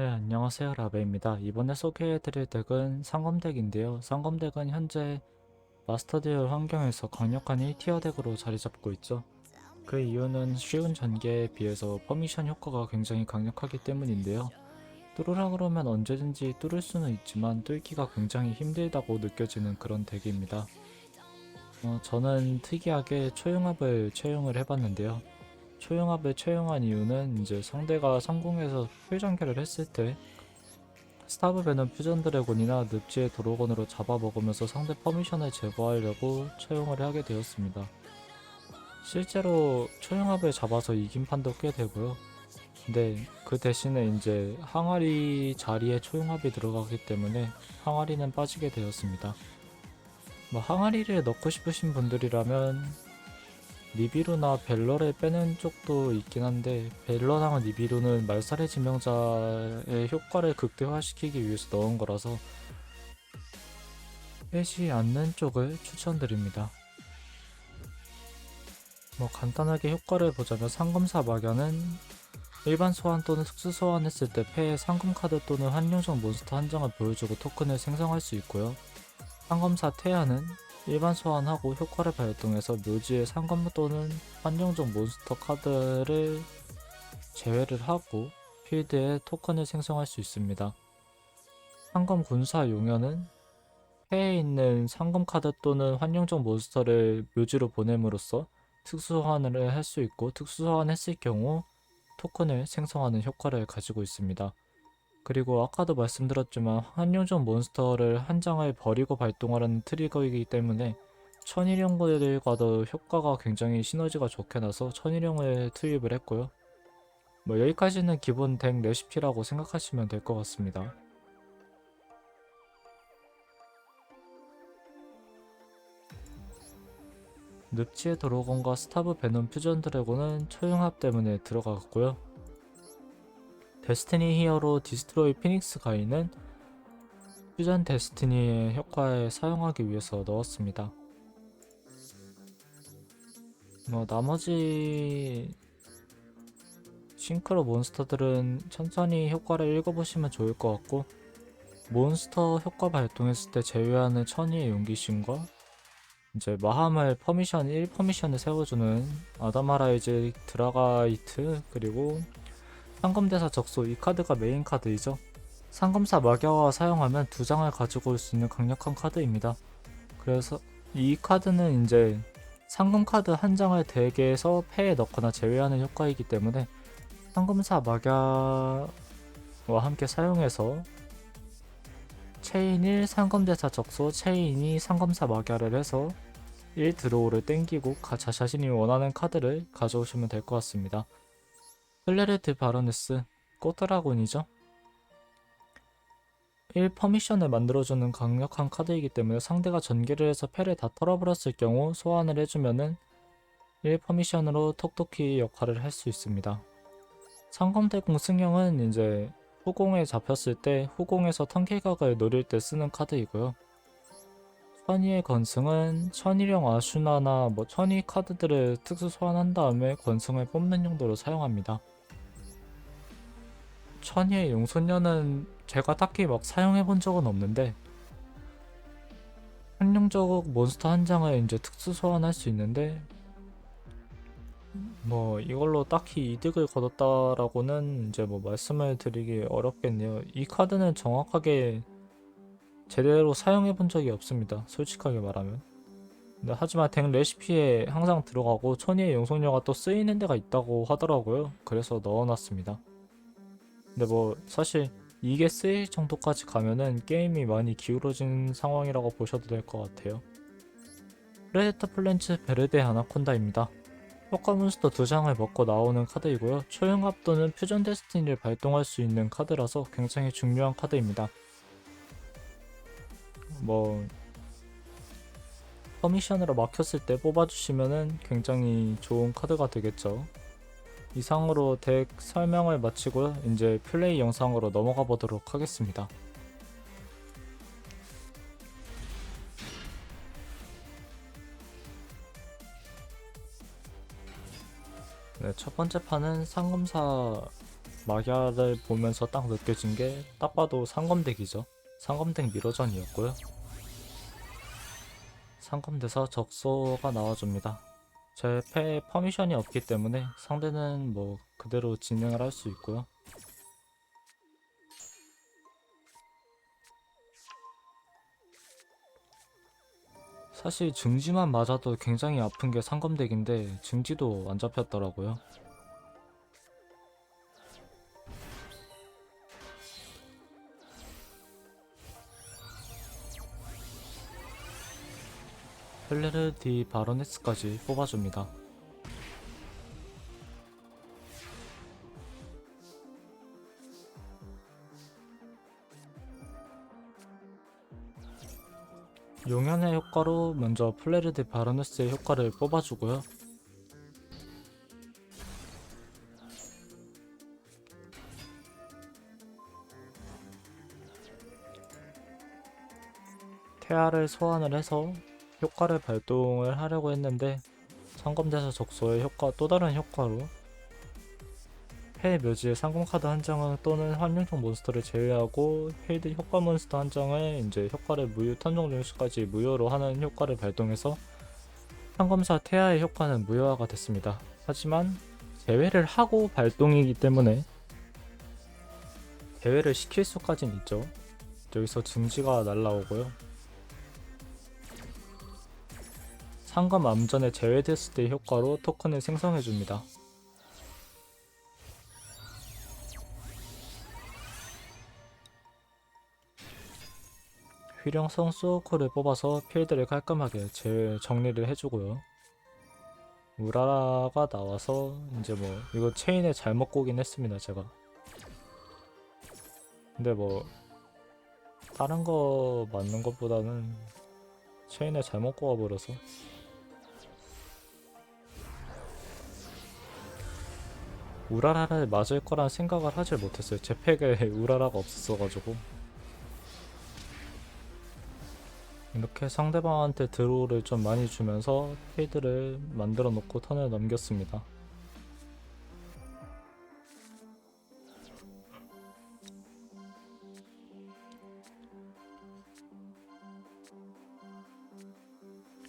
네, 안녕하세요. 라베입니다. 이번에 소개해드릴 덱은 상검덱인데요. 상검덱은 현재 마스터 듀얼 환경에서 강력한 1티어 덱으로 자리 잡고 있죠. 그 이유는 쉬운 전개에 비해서 퍼미션 효과가 굉장히 강력하기 때문인데요. 뚫으라 그러면 언제든지 뚫을 수는 있지만 뚫기가 굉장히 힘들다고 느껴지는 그런 덱입니다. 어, 저는 특이하게 초융합을 채용을 해봤는데요. 초용합을 채용한 이유는 이제 상대가 성공해서 풀전개를 했을 때 스타브 베놈 퓨전 드래곤이나 늪지의 도로건으로 잡아먹으면서 상대 퍼미션을 제거하려고 채용을 하게 되었습니다. 실제로 초용합을 잡아서 이긴 판도 꽤 되고요. 근데 그 대신에 이제 항아리 자리에 초용합이 들어가기 때문에 항아리는 빠지게 되었습니다. 뭐 항아리를 넣고 싶으신 분들이라면 니비루나 벨러를 빼는 쪽도 있긴 한데 벨러랑은 니비루는 말살의 지명자의 효과를 극대화시키기 위해서 넣은 거라서 빼지 않는 쪽을 추천드립니다. 뭐 간단하게 효과를 보자면 상검사 막연은 일반 소환 또는 특수 소환했을 때 패에 상금 카드 또는 한용적 몬스터 한 장을 보여주고 토큰을 생성할 수 있고요. 상검사 태야는 일반 소환하고 효과를 발동해서 묘지의 상검 또는 환경적 몬스터 카드를 제외를 하고 필드에 토큰을 생성할 수 있습니다. 상검 군사 용연은 패에 있는 상검 카드 또는 환경적 몬스터를 묘지로 보냄으로써 특수 소환을 할 수 있고 특수 소환했을 경우 토큰을 생성하는 효과를 가지고 있습니다. 그리고 아까도 말씀드렸지만 한용적 몬스터를 한 장을 버리고 발동하라는 트리거이기 때문에 천일형들과도 효과가 굉장히 시너지가 좋게 나서 천일형을 투입을 했고요. 뭐 여기까지는 기본 덱 레시피라고 생각하시면 될 것 같습니다. 늪지의 드로건과 스타브 베놈 퓨전 드래곤은 초용합 때문에 들어갔고요. 데스티니 히어로 디스트로이 피닉스 가이는 퓨전 데스티니의 효과에 사용하기 위해서 넣었습니다. 뭐 나머지 싱크로 몬스터들은 천천히 효과를 읽어보시면 좋을 것 같고 몬스터 효과 발동했을 때 제외하는 천의의 용기신과 이제 마함을 퍼미션 1 퍼미션을 세워주는 아다마라이즈 드라가이트 그리고 상검대사 적소 이 카드가 메인 카드이죠. 상검사 마격화 사용하면 두 장을 가지고 올 수 있는 강력한 카드입니다. 그래서 이 카드는 이제 상금 카드 한 장을 덱에서 패에 넣거나 제외하는 효과이기 때문에 상검사 마격과 함께 사용해서 체인 1 상검대사 적소 체인 2 상검사 마격을 해서 1 드로우를 땡기고 자신이 원하는 카드를 가져오시면 될 것 같습니다. 클레르트 바로네스 꽃드라곤이죠. 1 퍼미션을 만들어주는 강력한 카드이기 때문에 상대가 전개를 해서 패를 다 털어버렸을 경우 소환을 해주면은 1 퍼미션으로 톡톡히 역할을 할 수 있습니다. 상검대공 승용은 이제 후공에 잡혔을 때 후공에서 턴킬각을 노릴 때 쓰는 카드이고요. 천이의 건승은 천일형 아슈나나 뭐 천이 카드들을 특수 소환한 다음에 건승을 뽑는 용도로 사용합니다. 천이의 용소녀는 제가 딱히 막 사용해 본 적은 없는데 한용적 몬스터 한 장을 이제 특수 소환할 수 있는데 뭐 이걸로 딱히 이득을 거뒀다라고는 이제 뭐 말씀을 드리기 어렵겠네요. 이 카드는 정확하게 제대로 사용해 본 적이 없습니다. 솔직하게 말하면. 근데 하지만 덱 레시피에 항상 들어가고 천이의 용속녀가 또 쓰이는 데가 있다고 하더라고요. 그래서 넣어놨습니다. 근데 뭐 사실 이게 쓰일 정도까지 가면은 게임이 많이 기울어진 상황이라고 보셔도 될 것 같아요. 프레데터 플랜츠 베르데 아나콘다입니다. 효과 몬스터 두 장을 먹고 나오는 카드이고요. 초용합 또는 퓨전 데스티니를 발동할 수 있는 카드라서 굉장히 중요한 카드입니다. 뭐 퍼미션으로 막혔을 때 뽑아주시면은 굉장히 좋은 카드가 되겠죠. 이상으로 덱 설명을 마치고요. 이제 플레이 영상으로 넘어가 보도록 하겠습니다. 네, 첫 번째 판은 상검사 마기아를 보면서 딱 느껴진 게 딱 봐도 상검덱이죠. 상검덱 미러전이었고요. 상검돼서 적소가 나와줍니다. 제 패에 퍼미션이 없기 때문에 상대는 뭐 그대로 진행을 할 수 있고요. 사실 증지만 맞아도 굉장히 아픈 게 상검덱인데 증지도 안 잡혔더라고요. 헬레르 디 바로네스까지 뽑아줍니다. 용현의 효과로 먼저 플레르 디 바로네스의 효과를 뽑아주고요. 태아를 소환을 해서 효과를 발동을 하려고 했는데 상검대사 적소의 효과 또 다른 효과로 폐 묘지의 상검카드 한 장을 또는 환경적 몬스터를 제외하고 필드 효과 몬스터 한 장을 이제 효과를 무효 턴정 중수까지 무효로 하는 효과를 발동해서 상검사 태아의 효과는 무효화가 됐습니다. 하지만 제외를 하고 발동이기 때문에 제외를 시킬 수까지는 있죠. 여기서 증지가 날라오고요. 상검 암전에 제외됐을 때 효과로 토큰을 생성해줍니다. 휘령성 소코를 뽑아서 필드를 깔끔하게 제외 정리를 해주고요. 우라라가 나와서 이제 뭐 이거 체인에 잘못 꼬긴 했습니다 제가. 근데 뭐 다른 거 맞는 것보다는 체인에 잘못 꼬아버려서 우라라를 맞을 거란 생각을 하질 못했어요. 제 팩에 우라라가 없었어가지고 이렇게 상대방한테 드로우를 좀 많이 주면서 필드를 만들어 놓고 턴을 넘겼습니다.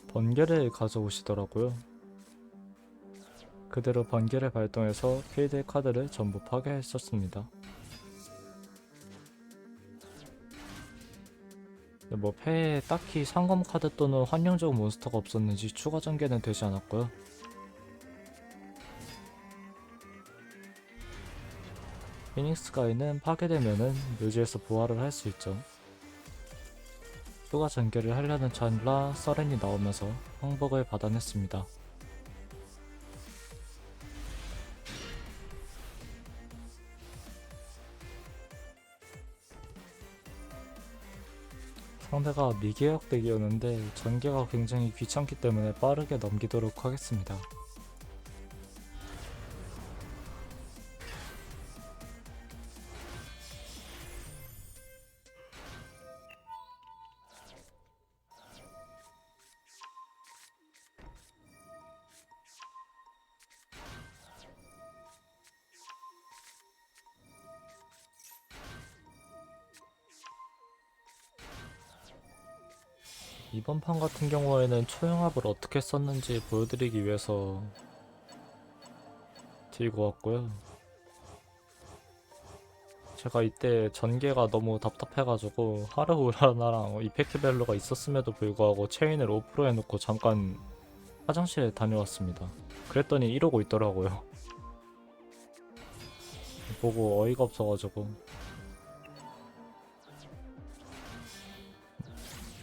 번개를 가져오시더라고요. 그대로 번개를 발동해서 필드의 카드를 전부 파괴했었습니다. 근데 뭐 패에 딱히 상검 카드 또는 환영적 몬스터가 없었는지 추가 전개는 되지 않았고요. 피닉스 가이는 파괴되면은 묘지에서 부활을 할 수 있죠. 추가 전개를 하려는 찰나 서렌이 나오면서 항복을 받아냈습니다. 상대가 미계약 덱이었는데 전개가 굉장히 귀찮기 때문에 빠르게 넘기도록 하겠습니다. 이번 판 같은 경우에는 초용합을 어떻게 썼는지 보여드리기 위해서 들고 왔고요. 제가 이때 전개가 너무 답답해가지고 하르우라나랑 이펙트벨로가 있었음에도 불구하고 체인을 5% 해놓고 잠깐 화장실에 다녀왔습니다. 그랬더니 이러고 있더라고요. 보고 어이가 없어가지고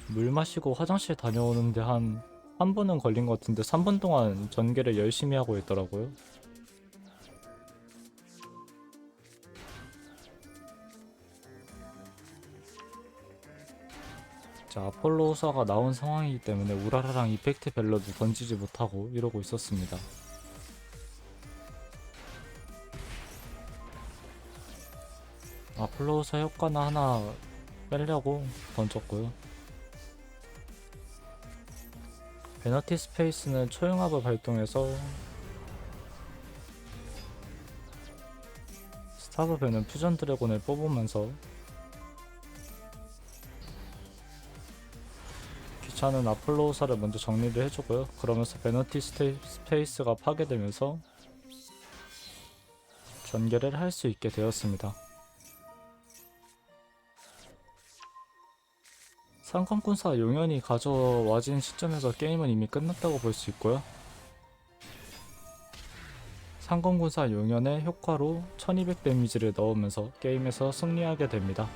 물 마시고 화장실 다녀오는데 한 3분은 걸린 것 같은데 3분 동안 전개를 열심히 하고 있더라고요. 자, 아폴로 호사가 나온 상황이기 때문에 우라라랑 이펙트 벨러도 던지지 못하고 이러고 있었습니다. 아폴로 호사 효과나 하나 빼려고 던졌고요. 베너티 스페이스는 초용합을 발동해서 사법에는 퓨전 드래곤을 뽑으면서 귀찮은 아폴로사를 먼저 정리를 해주고요. 그러면서 베너티 스페이스가 파괴되면서 전개를 할 수 있게 되었습니다. 상관군사 용연이 가져와진 시점에서 게임은 이미 끝났다고 볼 수 있고요. 상권군사 용연의 효과로 1200 데미지를 넣으면서 게임에서 승리하게 됩니다.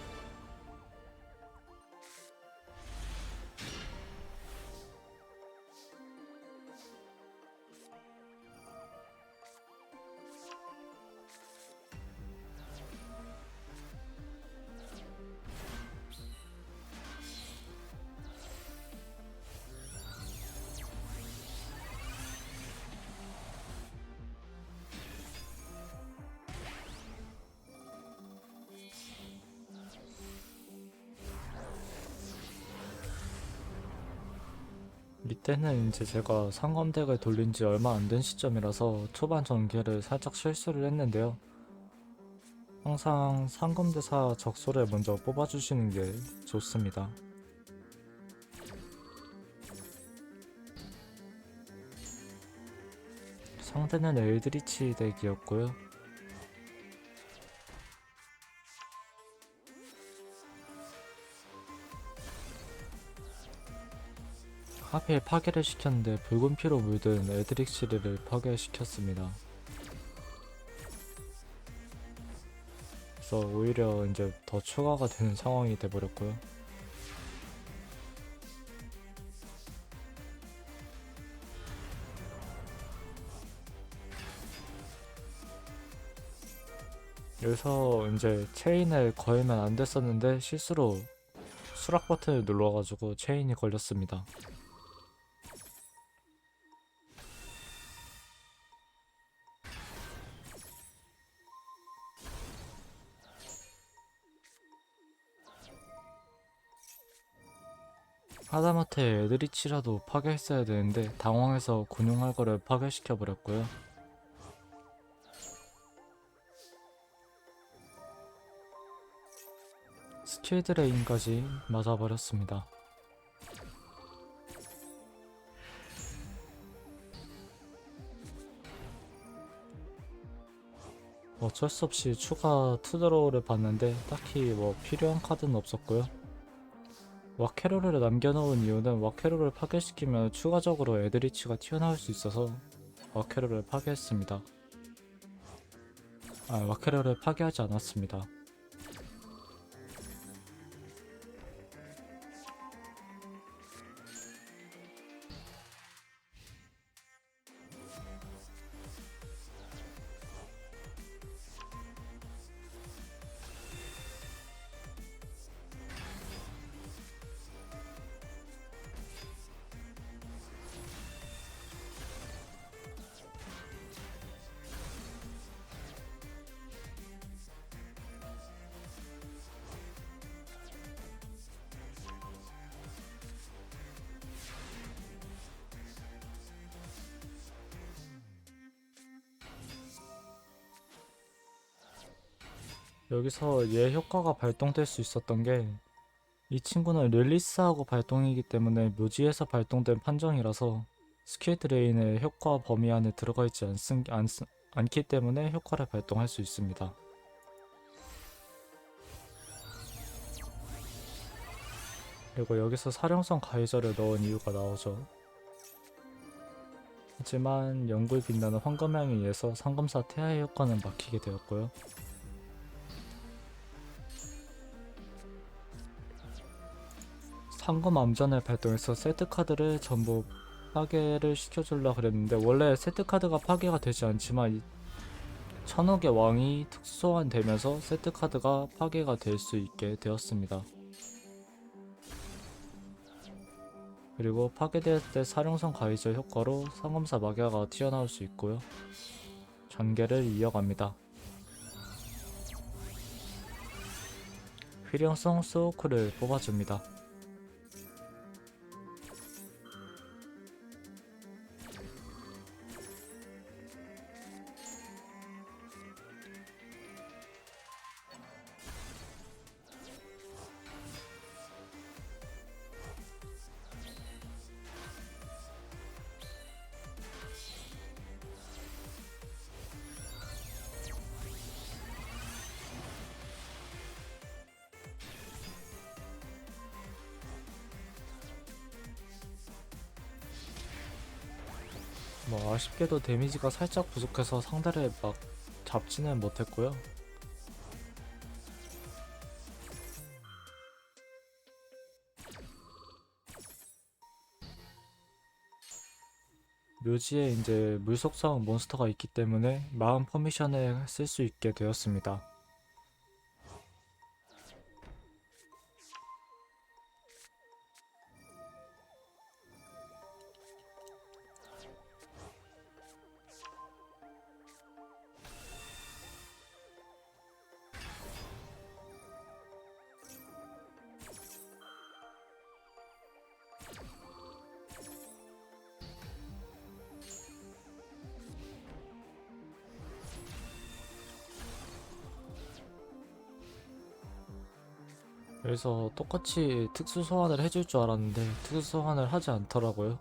이때는 이제 제가 상검덱을 돌린 지 얼마 안 된 시점이라서 초반 전개를 살짝 실수를 했는데요. 항상 상검대사 적소를 먼저 뽑아주시는 게 좋습니다. 상대는 엘드리치 덱이었고요. 하필 파괴를 시켰는데 붉은 피로 물든 에드릭시리를 파괴시켰습니다. 그래서 오히려 이제 더 추가가 되는 상황이 돼버렸고요. 여기서 이제 체인을 걸면 안 됐었는데 실수로 수락 버튼을 눌러가지고 체인이 걸렸습니다. 하다못해 에드리치라도 파괴했어야 되는데 당황해서 군용할 거를 파괴시켜 버렸고요. 스킬 드레인까지 맞아버렸습니다. 어쩔 수 없이 추가 투드로우를 봤는데 딱히 뭐 필요한 카드는 없었고요. 와케로를 남겨놓은 이유는 와케로를 파괴시키면 추가적으로 에드리치가 튀어나올 수 있어서 와케로를 파괴했습니다. 아, 와케로를 파괴하지 않았습니다. 여기서 얘 효과가 발동될 수 있었던 게 이 친구는 릴리스하고 발동이기 때문에 묘지에서 발동된 판정이라서 스킬 드레인의 효과 범위 안에 들어가 있지 않, 않, 않기 때문에 효과를 발동할 수 있습니다. 그리고 여기서 사령성 가이저를 넣은 이유가 나오죠. 하지만 연구에 빛나는 황금향에 의해서 상검사 태아의 효과는 막히게 되었고요. 상금 암전을 발동해서 세트 카드를 전부 파괴를 시켜주려 그랬는데 원래 세트 카드가 파괴가 되지 않지만 이 천억의 왕이 특수소환 되면서 세트 카드가 파괴가 될 수 있게 되었습니다. 그리고 파괴될 때 사령성 가이저 효과로 상검사 마귀가 튀어나올 수 있고요. 전개를 이어갑니다. 휘령성 소우크를 뽑아줍니다. 뭐 아쉽게도 데미지가 살짝 부족해서 상대를 막 잡지는 못했고요. 묘지에 이제 물속성 몬스터가 있기 때문에 마음 퍼미션을 쓸 수 있게 되었습니다. 그래서 똑같이 특수 소환을 해줄 줄 알았는데 특수 소환을 하지 않더라고요.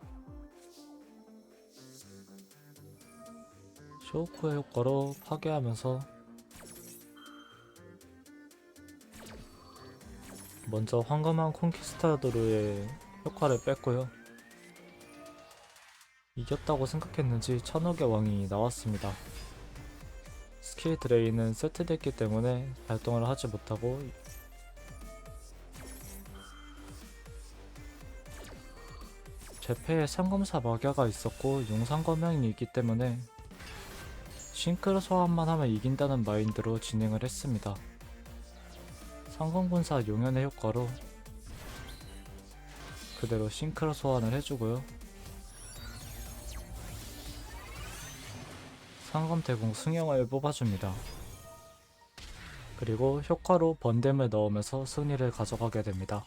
쇼크의 효과로 파괴하면서 먼저 황금한 콘키스타도르의 효과를 뺐고요. 이겼다고 생각했는지 천억의 왕이 나왔습니다. 스킬 드레이는 세트됐기 때문에 발동을 하지 못하고 제패에 상검사 막야가 있었고 용상검명이 있기 때문에 싱크로 소환만 하면 이긴다는 마인드로 진행을 했습니다. 상검군사 용연의 효과로 그대로 싱크로 소환을 해주고요. 상검대공 승영을 뽑아줍니다. 그리고 효과로 번뎀을 넣으면서 승리를 가져가게 됩니다.